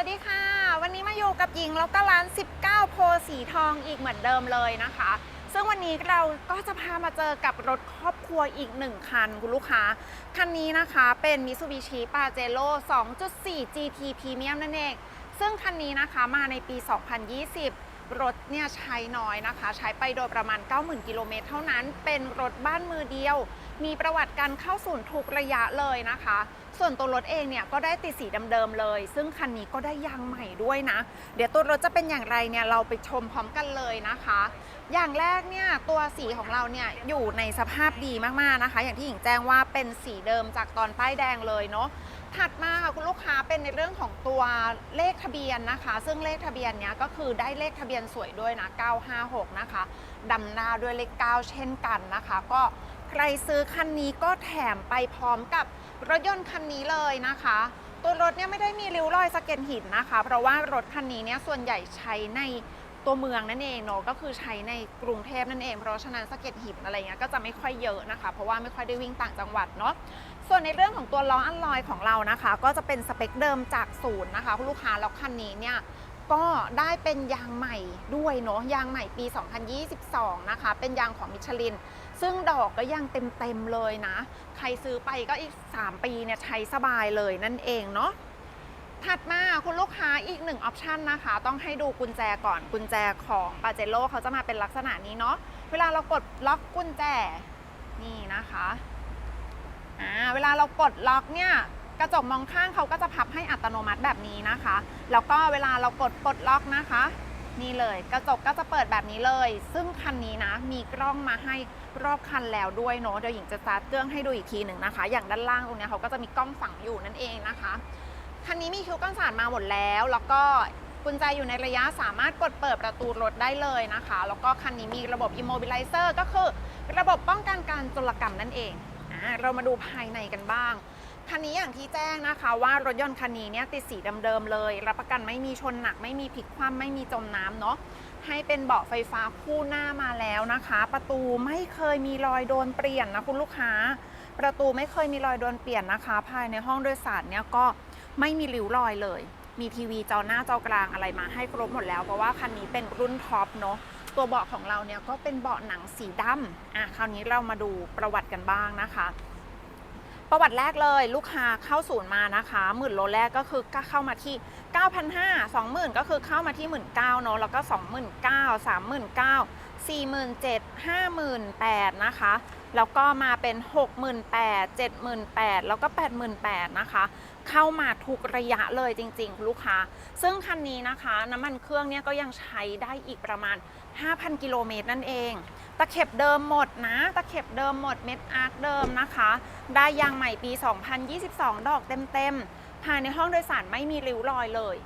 วัสดีค่ะ วันนี้มาอยู่กับหญิงแล้วก็ร้าน 19 โพสีทองอีกเหมือนเดิมเลยนะคะ ซึ่งวันนี้เราก็จะพามาเจอกับรถครอบครัวอีกหนึ่งคันคุณลูกค้า คันนี้นะคะเป็น Mitsubishi Pajero 2.4 GT Premium นั่นเอง ซึ่งคันนี้นะคะมาในปี 2020 รถเนี่ยใช้น้อยนะคะ ใช้ไปโดยประมาณ 90,000 กิโลเมตรเท่านั้น เป็นรถบ้านมือเดียว มีประวัติการเข้าศูนย์ทุกระยะเลยนะคะ ส่วนตัวรถเองเนี่ยก็ได้ติดสีเดิมๆเลย ซึ่งคันนี้ก็ได้ยางใหม่ด้วยนะ เดี๋ยวตัวรถจะเป็นอย่างไรเนี่ยเราไปชมพร้อมกันเลยนะคะ อย่างแรกเนี่ยตัวสีของเราเนี่ยอยู่ในสภาพดีมากๆนะคะ อย่างที่หญิงแจ้งว่าเป็นสีเดิมจากตอนป้ายแดงเลยเนาะ ถัดมาค่ะคุณลูกค้าเป็นในเรื่องของตัวเลขทะเบียนนะคะ ซึ่งเลขทะเบียนเนี้ยก็คือได้เลขทะเบียนสวยด้วยนะ 956 นะคะดำหน้าด้วยเลข 9 เช่นกันนะคะ ก็ใครซื้อคันนี้ก็แถมไปพร้อมกับรถยนต์คันนี้เลยนะคะ ตัวรถเนี่ยไม่ได้มีริ้วรอยสะเก็ดหินนะคะ เพราะว่ารถคันนี้เนี่ยส่วนใหญ่ใช้ใน ตัวเมืองนั่นเองเนาะก็คือใช้ในกรุงเทพนั่นเอง เพราะฉะนั้นสะเก็ดหินอะไรเงี้ยก็จะไม่ค่อยเยอะนะคะ เพราะว่าไม่ค่อยได้วิ่งต่างจังหวัดเนาะส่วนในเรื่องของตัวล้ออัลลอยของเรานะคะ ก็จะเป็นสเปคเดิมจากศูนย์นะคะลูกค้าแล้วคันนี้เนี่ยก็ได้เป็นยางใหม่ด้วยเนาะยางใหม่ปี 2022 นะคะ เป็นยางของมิชลิน ซึ่งดอกก็ยังเต็มๆเลยนะ ใครซื้อไปก็อีก 3 ปีเนี่ยใช้สบายเลยนั่นเองเนาะ ถัดมาคุณลูกค้าอีกหนึ่งออปชันนะคะ ต้องให้ดูกุญแจก่อนกุญแจของปาเจโร่เขาจะมาเป็นลักษณะนี้เนาะเวลาเรากดล็อกกุญแจนี่นะคะอ่าเวลาเรากดล็อกเนี่ยกระจกมองข้างเขาก็จะพับให้อัตโนมัติแบบนี้นะคะ แล้วก็เวลาเรากดปลดล็อกนะคะ นี่เลยกระจกก็จะเปิดแบบนี้เลย ซึ่งคันนี้นะมีกล้องมาให้รอบคันแล้วด้วยเนาะเดี๋ยวหญิงจะสตาร์ทเครื่องให้ดูอีกทีหนึ่งนะคะ อย่างด้านล่างตรงนี้เขาก็จะมีกล้องฝังอยู่นั่นเองนะคะ คันนี้มีคิวกันสาดมาหมดแล้ว แล้วก็กุญแจอยู่ในระยะสามารถกดเปิดประตูรถได้เลยนะคะ แล้วก็คันนี้มีระบบ immobilizer ก็คือระบบป้องกันการจรกรรมนั่นเองอเรามาดูภายในกันบ้าง คันนี้อย่างที่แจ้งนะคะว่ารถยนต์คันนี้เนี่ยติดสีเดิมๆเลย รับประกันไม่มีชนหนัก ไม่มีพลิกคว่ำไม่มีจมน้ำเนาะให้เป็นเบาะไฟฟ้าคู่หน้ามาแล้วนะคะ ประตูไม่เคยมีรอยโดนเปลี่ยนนะคุณลูกค้า ประตูไม่เคยมีรอยโดนเปลี่ยนนะคะ ภายในห้องโดยสารเนี่ยก็ ไม่มีริ้วรอยเลย มีทีวีจอหน้าจอกลางอะไรมาให้ครบหมดแล้ว เพราะว่าคันนี้เป็นรุ่นท็อปเนาะตัวเบาะของเราเนี่ยก็เป็นเบาะหนังสีดำอะคราวนี้เรามาดูประวัติกันบ้างนะคะ ประวัติแรกเลยลูกค้าเข้าศูนย์มานะคะหมื่นโลแรกก็คือก็เข้ามาที่ 9,500 20,000 ก็คือเข้ามาที่ 19,000เนาะแล้วก็ 29,000 39,000 47,000 58,000นะคะแล้วก็มาเป็น 68,000 78,000 แล้วก็ 88,000 นะคะ เข้ามาทุกระยะเลยจริงๆ ลูกค้า ซึ่งคันนี้นะคะ น้ำมันเครื่องเนี่ยก็ยังใช้ได้อีกประมาณ 5,000 กิโลเมตรนั่นเอง ตะเข็บเดิมหมดนะ ตะเข็บเดิมหมดเม็ดอาร์คเดิมนะคะ ได้ยางใหม่ปี 2022 ดอกเต็มๆ ภายในห้องโดยสารไม่มีริ้วรอยเลย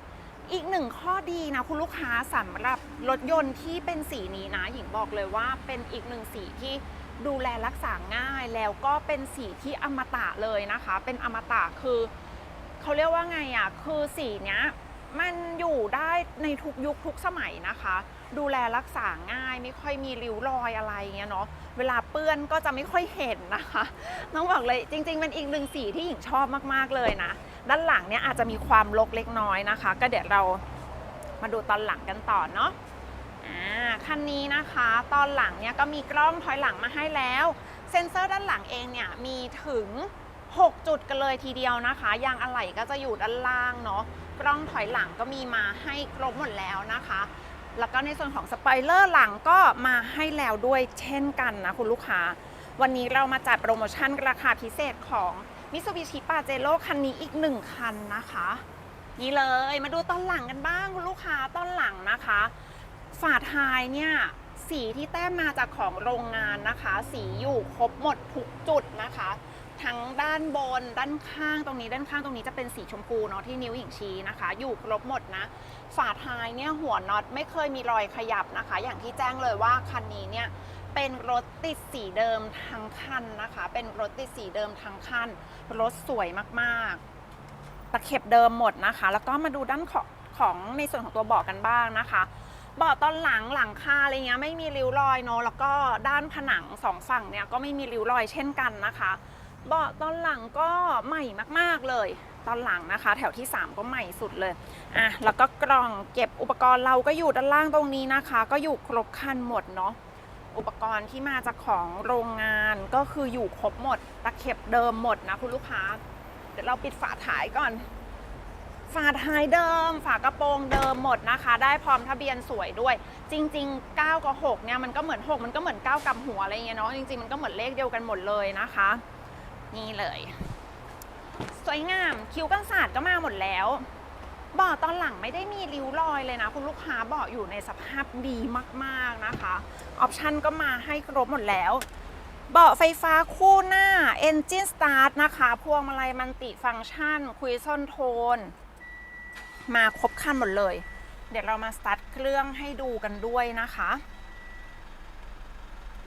อีกหนึ่งข้อดีนะคุณลูกค้าสำหรับรถยนต์ที่เป็นสีนี้นะ หญิงบอกเลยว่าเป็นอีกหนึ่งสีที่ดูแลรักษาง่ายแล้วก็เป็นสีที่อมตะเลยนะคะ เป็นอมตะคือเขาเรียกว่าไงอะคือสีเนี้ย มันอยู่ได้ในทุกยุคทุกสมัยนะคะ ดูแลรักษาง่ายไม่ค่อยมีริ้วรอยอะไรเงี้ยเนาะเวลาเปื้อนก็จะไม่ค่อยเห็นนะคะต้องบอกเลยจริงๆเป็นอีกหนึ่งสีที่หญิงชอบมากๆเลยนะ ด้านหลังเนี่ยอาจจะมีความรกเล็กน้อยนะคะ ก็เดี๋ยวเรามาดูตอนหลังกันต่อเนาะอ่าคันนี้นะคะตอนหลังเนี่ยก็มีกล้องถอยหลังมาให้แล้ว เซ็นเซอร์ด้านหลังเองเนี่ยมีถึง 6 จุดกันเลยทีเดียวนะคะ ยางอะไหล่ก็จะอยู่ด้านล่างเนาะ กล้องถอยหลังก็มีมาให้ครบหมดแล้วนะคะ แล้วก็ในส่วนของสปอยเลอร์หลังก็มาให้แล้วด้วยเช่นกันนะคุณลูกค้า วันนี้เรามาจัดโปรโมชั่นราคาพิเศษของ Mitsubishi Pajero คันนี้อีก 1 คันนะคะ นี่เลยมาดูตอนหลังกันบ้างคุณลูกค้าตอนหลังนะคะ ฝาท้ายเนี่ยสีที่แต้มมาจากของโรงงานนะคะ สีอยู่ครบหมดทุกจุดนะคะ ทั้งด้านบน ด้านข้างตรงนี้ด้านข้างตรงนี้จะเป็นสีชมพูเนาะที่นิ้วหญิงชี้นะคะ อยู่ครบหมดนะฝาท้ายเนี่ยหัวน็อตไม่เคยมีรอยขยับนะคะ อย่างที่แจ้งเลยว่าคันนี้เนี่ยเป็นรถติดสีเดิมทั้งคันนะคะ เป็นรถติดสีเดิมทั้งคันรถสวยมากๆ ตะเข็บเดิมหมดนะคะ แล้วก็มาดูด้านของของในส่วนของตัวเบาะกันบ้างนะคะเบาะตอนหลังหลังคาอะไรเงี้ยไม่มีริ้วรอยเนาะแล้วก็ด้านผนังสองฝั่งเนี่ยก็ไม่มีริ้วรอยเช่นกันนะคะ เบาะตอนหลังก็ใหม่มากๆเลย ตอนหลังนะคะ แถวที่ 3 ก็ใหม่สุดเลยอะแล้วก็กล่องเก็บอุปกรณ์เราก็อยู่ด้านล่างตรงนี้นะคะ ก็อยู่ครบคันหมดเนาะอุปกรณ์ที่มาจากของโรงงานก็คืออยู่ครบหมดตะเข็บเดิมหมดนะคุณลูกค้า เดี๋ยวเราปิดฝาท้ายก่อน ฝาท้ายเดิม ฝากระโปรงเดิมหมดนะคะ ได้พร้อมทะเบียนสวยด้วย จริง ๆ 9กับ6เนี่ยมันก็เหมือน 6 มันก็เหมือน 9กับหัวอะไรเงี้ยเนาะจริงๆมันก็เหมือนเลขเดียวกันหมดเลยนะคะ นี่เลย สวยงามคิ้วกันศาสตร์ก็มาหมดแล้วเบาะตอนหลังไม่ได้มีริ้วรอยเลยนะ คุณลูกค้าเบาะอยู่ในสภาพดีมากๆนะคะออปชันก็มาให้ครบหมดแล้ว เบาะไฟฟ้าคู่หน้า Engine Start นะคะ พวงมาลัยมันติฟังก์ชัน คุยซ่อนโทน มาครบคันหมดเลย เดี๋ยวเรามาสตาร์ทเครื่องให้ดูกันด้วยนะคะ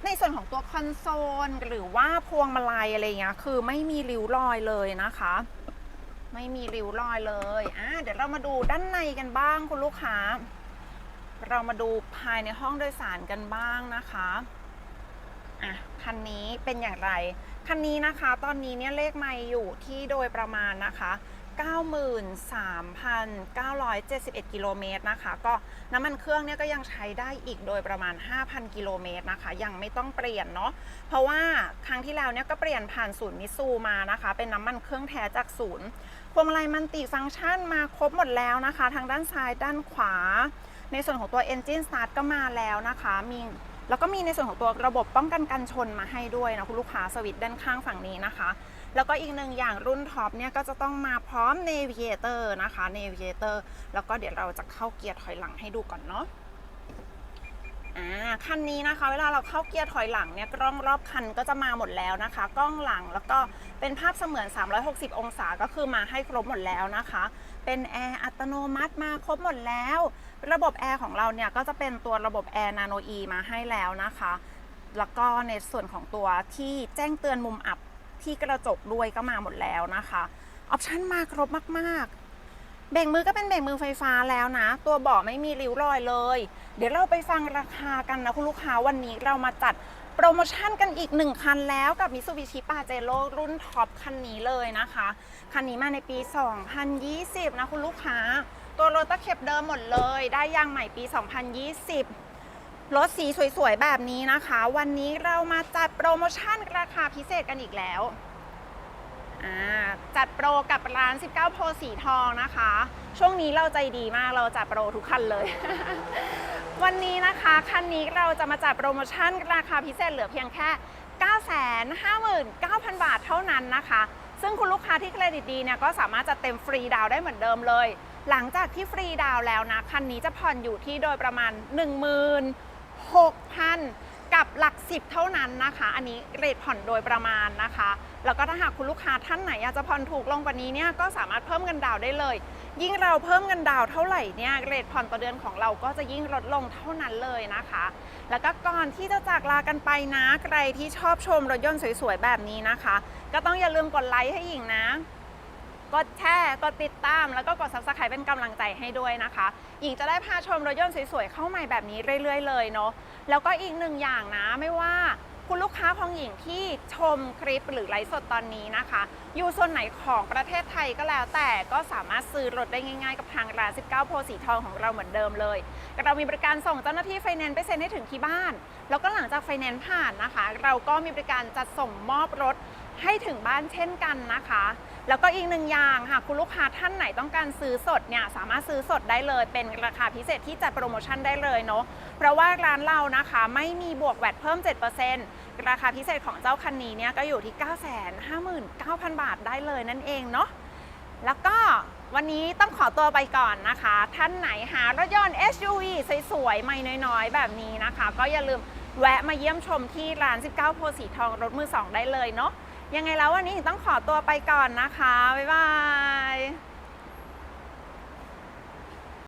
ในส่วนของตัวคอนโซลหรือว่าพวงมาลัยอะไรเงี้ยคือไม่มีริ้วรอยเลยนะคะ ไม่มีริ้วรอยเลยอะเดี๋ยวเรามาดูด้านในกันบ้างคุณลูกค้า เรามาดูภายในห้องโดยสารกันบ้างนะคะอะคันนี้เป็นอย่างไร คันนี้นะคะ ตอนนี้เนี่ยเลขไม่อยู่ที่โดยประมาณนะคะ 93,971 กิโลเมตรนะคะ ก็น้ำมันเครื่องเนี่ยก็ยังใช้ได้อีกโดยประมาณ 5,000 กิโลเมตรนะคะ ยังไม่ต้องเปลี่ยนเนาะเพราะว่าครั้งที่แล้วเนี่ยก็เปลี่ยนผ่านศูนย์มิตซูมานะคะ เป็นน้ำมันเครื่องแท้จากศูนย์พวงมาลัยมันติฟังก์ชันมาครบหมดแล้วนะคะ ทางด้านซ้ายด้านขวา ในส่วนของตัว Engine Start ก็มาแล้วนะคะ มีแล้วก็มีในส่วนของตัวระบบป้องกันกันชนมาให้ด้วยนะคุณลูกค้าสวิตด้านข้างฝั่งนี้นะคะ แล้วก็อีกหนึ่งอย่างรุ่นท็อปเนี่ยก็จะต้องมาพร้อม Navigator นะคะ Navigator แล้วก็เดี๋ยวเราจะเข้าเกียร์ถอยหลังให้ดูก่อนเนาะอ่าคันนี้นะคะเวลาเราเข้าเกียร์ถอยหลังเนี่ยกล้องรอบคันก็จะมาหมดแล้วนะคะ กล้องหลังแล้วก็เป็นภาพเสมือน 360 องศาก็คือมาให้ครบหมดแล้วนะคะ เป็นแอร์อัตโนมัติมาครบหมดแล้ว ระบบแอร์ของเราเนี่ยก็จะเป็นตัวระบบแอร์นาโนอีมาให้แล้วนะคะ แล้วก็ในส่วนของตัวที่แจ้งเตือนมุมอับ ที่กระจกด้วยก็มาหมดแล้วนะคะออปชันมาครบมากๆ เบรกมือก็เป็นเบรกมือไฟฟ้าแล้วนะ ตัวเบาะไม่มีริ้วรอยเลย เดี๋ยวเราไปฟังราคากันนะคุณลูกค้าวันนี้เรามาจัดโปรโมชั่นกันอีกหนึ่งคันแล้วกับ Mitsubishi Pajero รุ่นท็อปคันนี้เลยนะคะ คันนี้มาในปี 2020 นะคุณลูกค้า ตัวรถตะเข็บเดิมหมดเลย ได้ยางใหม่ปี 2020 รถสีสวยๆ แบบนี้นะคะ วันนี้เรามาจัดโปรโมชั่นราคาพิเศษกันอีกแล้วจัดโปรกับร้าน 19 โพสีทองนะคะ ช่วงนี้เราใจดีมากเราจัดโปรทุกคันเลย วันนี้นะคะคันนี้เราจะมาจัดโปรโมชั่นราคาพิเศษเหลือเพียงแค่ 959,000 บาทเท่านั้นนะคะ ซึ่งคุณลูกค้าที่เครดิตดีเนี่ยก็สามารถจะเต็มฟรีดาวได้เหมือนเดิมเลย หลังจากที่ฟรีดาวแล้วนะ คันนี้จะผ่อนอยู่ที่โดยประมาณ 6,000 กับหลักสิบเท่านั้นนะคะ อันนี้เรทผ่อนโดยประมาณนะคะ แล้วก็ถ้าหากคุณลูกค้าท่านไหนอยากจะผ่อนถูกลงกว่านี้เนี่ยก็สามารถเพิ่มเงินดาวได้เลย ยิ่งเราเพิ่มเงินดาวเท่าไหร่เนี่ยเรทผ่อนต่อเดือนของเราก็จะยิ่งลดลงเท่านั้นเลยนะคะ แล้วก็ก่อนที่จะจากลากันไปนะใครที่ชอบชมรถยนต์สวยๆแบบนี้นะคะ ก็ต้องอย่าลืมกดไลค์ให้หญิงนะ กดแชร์กดติดตาม แล้วก็กด subscribe เป็นกำลังใจให้ด้วยนะคะ หญิงจะได้พาชมรถยนต์สวยๆ เข้าใหม่แบบนี้เรื่อยๆ เลยเนาะแล้วก็อีกหนึ่งอย่างนะไม่ว่าคุณลูกค้าของหญิงที่ชมคลิปหรือไลฟ์สดตอนนี้นะคะ อยู่ส่วนไหนของประเทศไทยก็แล้วแต่ก็สามารถซื้อรถได้ง่ายๆ กับทางร้าน 19 โพสีทองของเราเหมือนเดิมเลย เรามีบริการส่งเจ้าหน้าที่ไฟแนนซ์ไปเซ็นให้ถึงที่บ้าน แล้วก็หลังจากไฟแนนซ์ผ่านนะคะ เราก็มีบริการจัดส่งมอบรถ ให้ถึงบ้านเช่นกันนะคะ แล้วก็อีกหนึ่งอย่างค่ะคุณลูกค้าท่านไหนต้องการซื้อสดเนี่ยสามารถซื้อสดได้เลย เป็นราคาพิเศษที่จัดโปรโมชั่นได้เลยเนาะเพราะว่าร้านเรานะคะไม่มีบวกแวดเพิ่ม 7%ราคาพิเศษของเจ้าคันนี้เนี่ยก็อยู่ที่ 959,000 บาทได้เลยนั่นเองเนาะแล้วก็วันนี้ต้องขอตัวไปก่อนนะคะ ท่านไหนหารถยนต์ SUV สวยๆใหม่น้อยๆ แบบนี้นะคะ ก็อย่าลืมแวะมาเยี่ยมชมที่ร้าน 19 โพสีทองรถมือสองได้เลยเนาะ ยังไงแล้ววันนี้ต้องขอตัวไปก่อนนะคะ บ๊ายบาย